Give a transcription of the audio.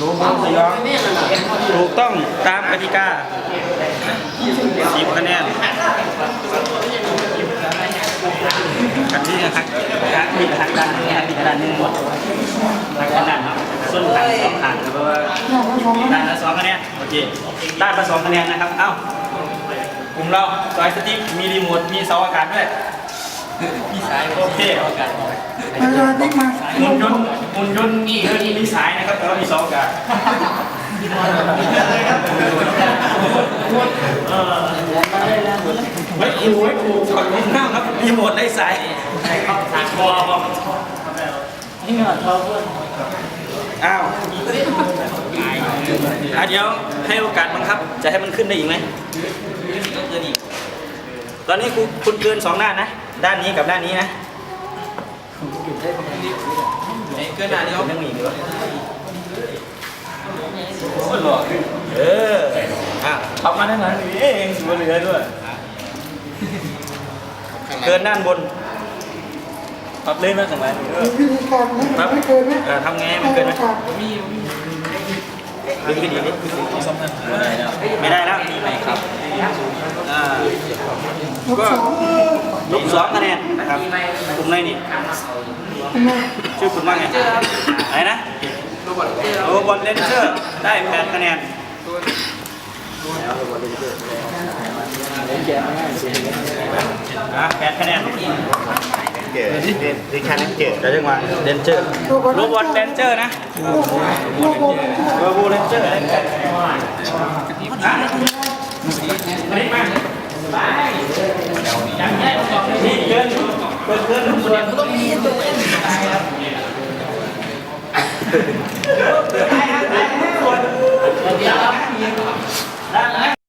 รู้บ้างสยองถูกต้องตามกติกาสิบคะแนนกันที่นะครับฮักมีฮักด้านนี้ฮักอีกด้านหนึงหมดฮักด้านนั้นส่วนทางสองทางเพราะว่าด้านละสองคะแนนโอเคด้านละสองคะแนนนะครับ เอ้า กลุ่มเราจอยสติ๊กมีรีโมท มีเสาอากาศด้วย มีสายโอเคอากาศมาเลยติ๊กมาหุ่นยนต์หุ่นยนต์นี่คือมีสายนะครับ แต่ว่ามีสองอากาศไม่ครูไม่ครูกดลงน้ำครับมีหมดได้สายสายคอบอกนี่เงาทอเพื่อนอ้าวอะเดี๋ยว ให้โอกาสบังคับ จะให้มันขึ้นได้อีกไหมตอนนี้ครูคุณเกินสองด้านนะ ด้านนี้กับด้านนี้นะเกินหน้าเดียวยังมีอีกเหรอโอ้ยหล่อเอออะขับมาด้านหลังนี่เองสวยเหลือด้วย เกินด้านบนปรับเล่นมาสักหน่อยเออวิธีการนะไม่เกินนะเออทำไงให้มันเกินไหมดึง ไปดีนิดไม่ได้แล้วไม่ครับอ่าลบสองลบสองคะแนนนะครับกลุ่มไหนนี่ชื่อคุณว่าไงอะไรนะโรบอทเลนเจอร์ได้แปดคะแนนแปดคะแนน เจอเรียนดิฉันเจอจะเรียกว่าเลนเจอร์โรบอทเลนเจอร์นะลูกบอลโรบอทเลนเจอร์นี่เกินเกินเกินส่วน